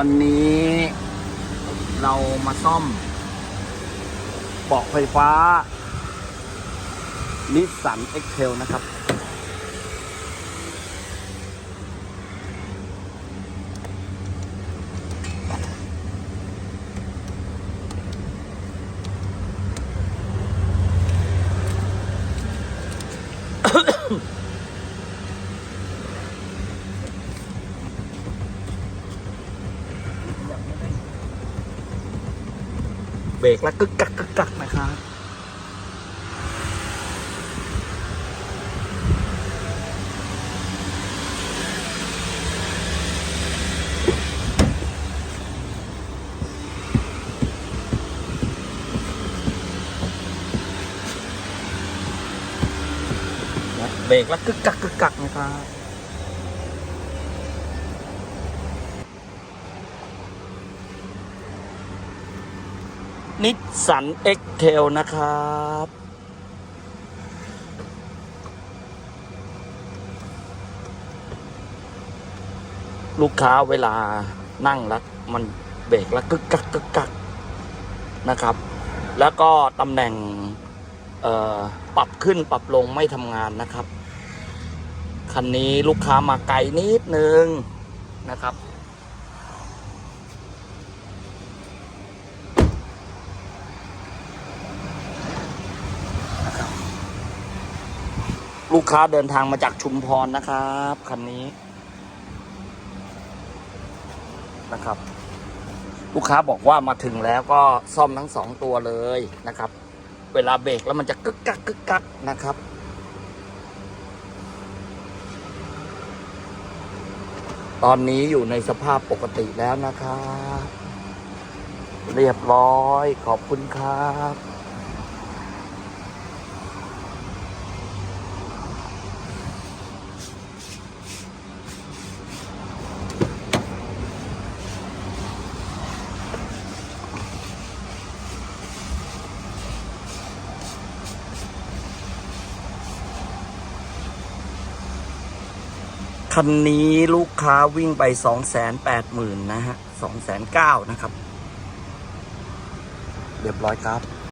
วันนี้เรามาซ่อมเบาะไฟฟ้านิสสันเอ็กเทลนะครับเรกแล้วกึกกักกึกกักนะครับเบรกแล้วกึกกักกึกกักนะครับ นิสสันเอ็กเทลนะครับ ลูกค้าเวลานั่งแล้วมันเบรกแล้วกึกกักกึกกักนะครับ แล้วก็ตำแหน่งปรับขึ้นปรับลงไม่ทำงานนะครับ คันนี้ลูกค้ามาไกลนิดนึงนะครับ ลูกค้าเดินทางมาจากชุมพรนะครับคันนี้นะครับ ลูกค้าบอกว่ามาถึงแล้วก็ซ่อมทั้งสองตัวเลยนะครับ เวลาเบรกแล้วมันจะกึกกักกึกกักนะครับตอนนี้อยู่ในสภาพปกติแล้วนะครับ เรียบร้อยขอบคุณครับ คันนี้ลูกค้าวิ่งไปสองแสนแปดหมื่นนะฮะสองแสนเก้านะครับ เรียบร้อยครับ